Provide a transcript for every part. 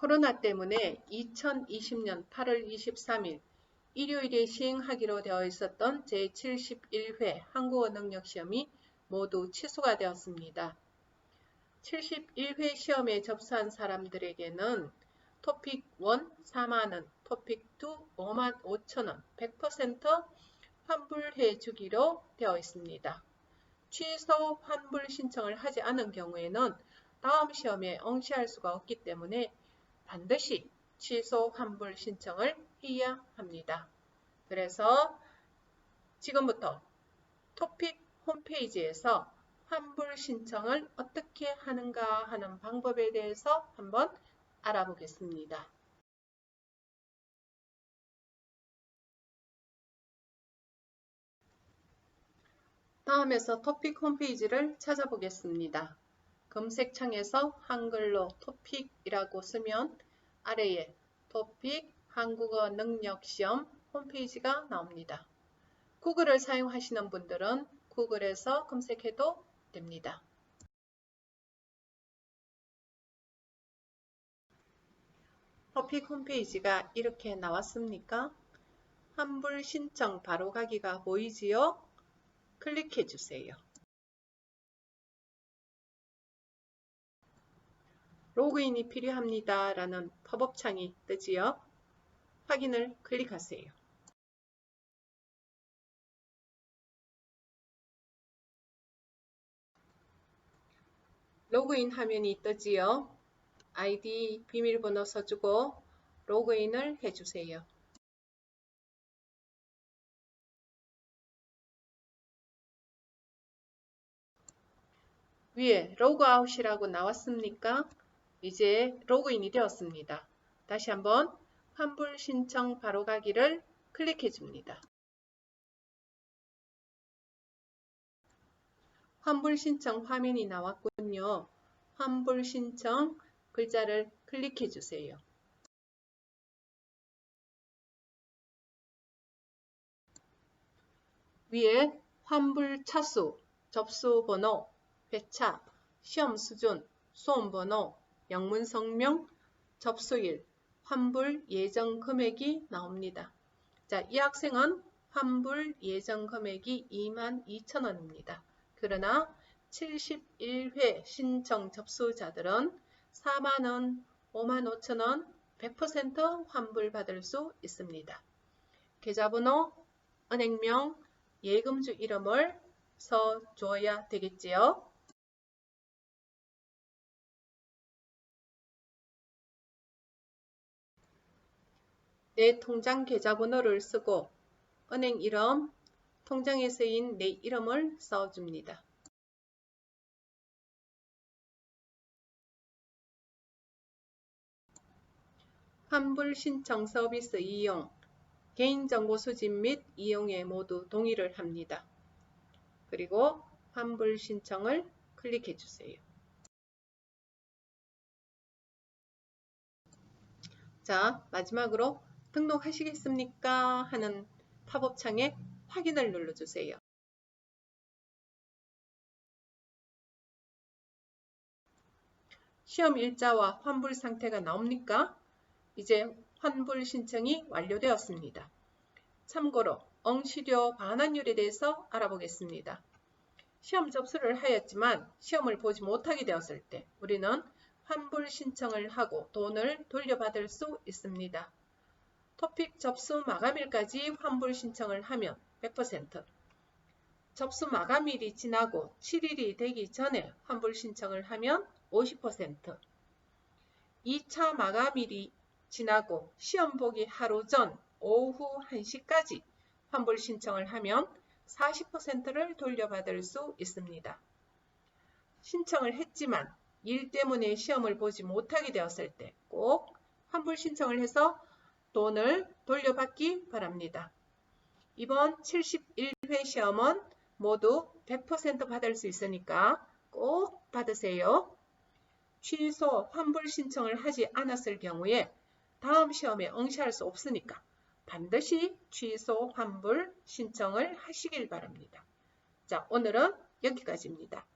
코로나 때문에 2020년 8월 23일 일요일에 시행하기로 되어 있었던 제71회 한국어 능력 시험이 모두 취소가 되었습니다. 71회 시험에 접수한 사람들에게는 토픽 1 4만원, 토픽 2 5만 5천원 100% 환불해 주기로 되어 있습니다. 취소 환불 신청을 하지 않은 경우에는 다음 시험에 응시할 수가 없기 때문에 반드시 취소 환불 신청을 해야 합니다. 그래서 지금부터 토픽 홈페이지에서 환불 신청을 어떻게 하는가 하는 방법에 대해서 한번 알아보겠습니다. 다음에서 토픽 홈페이지를 찾아보겠습니다. 검색창에서 한글로 토픽이라고 쓰면 아래에 토픽 한국어 능력 시험 홈페이지가 나옵니다. 구글을 사용하시는 분들은 구글에서 검색해도 됩니다. 토픽 홈페이지가 이렇게 나왔습니까? 환불 신청 바로 가기가 보이지요? 클릭해 주세요. 로그인이 필요합니다. 라는 팝업 창이 뜨지요. 확인을 클릭하세요. 로그인 화면이 뜨지요. 아이디 비밀번호 써주고 로그인을 해주세요. 위에 로그아웃이라고 나왔습니까? 이제 로그인이 되었습니다. 다시 한번 환불 신청 바로 가기를 클릭해 줍니다. 환불 신청 화면이 나왔군요. 환불 신청 글자를 클릭해 주세요. 위에 환불 차수, 접수 번호, 회차, 시험 수준, 수험 번호, 영문 성명, 접수일, 환불 예정 금액이 나옵니다. 자, 이 학생은 환불 예정 금액이 22,000원입니다. 그러나 71회 신청 접수자들은 4만원, 5만 5천원 100% 환불받을 수 있습니다. 계좌번호, 은행명, 예금주 이름을 써줘야 되겠지요. 내 통장 계좌번호를 쓰고 은행 이름, 통장에 쓰인 내 이름을 써줍니다. 환불 신청 서비스 이용, 개인정보 수집 및 이용에 모두 동의를 합니다. 그리고 환불 신청을 클릭해 주세요. 자, 마지막으로 등록하시겠습니까? 하는 팝업 창에 확인을 눌러주세요. 시험 일자와 환불 상태가 나옵니까? 이제 환불 신청이 완료되었습니다. 참고로 응시료 반환율에 대해서 알아보겠습니다. 시험 접수를 하였지만 시험을 보지 못하게 되었을 때 우리는 환불 신청을 하고 돈을 돌려받을 수 있습니다. 토픽 접수 마감일까지 환불 신청을 하면 100%, 접수 마감일이 지나고 7일이 되기 전에 환불 신청을 하면 50%, 2차 마감일이 지나고 시험 보기 하루 전 오후 1시까지 환불 신청을 하면 40%를 돌려받을 수 있습니다. 신청을 했지만 일 때문에 시험을 보지 못하게 되었을 때 꼭 환불 신청을 해서 돈을 돌려받기 바랍니다. 이번 71회 시험은 모두 100% 받을 수 있으니까 꼭 받으세요. 취소 환불 신청을 하지 않았을 경우에 다음 시험에 응시할 수 없으니까 반드시 취소 환불 신청을 하시길 바랍니다. 자, 오늘은 여기까지입니다.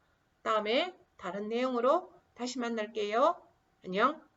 다음에 다른 내용으로 다시 만날게요. 안녕.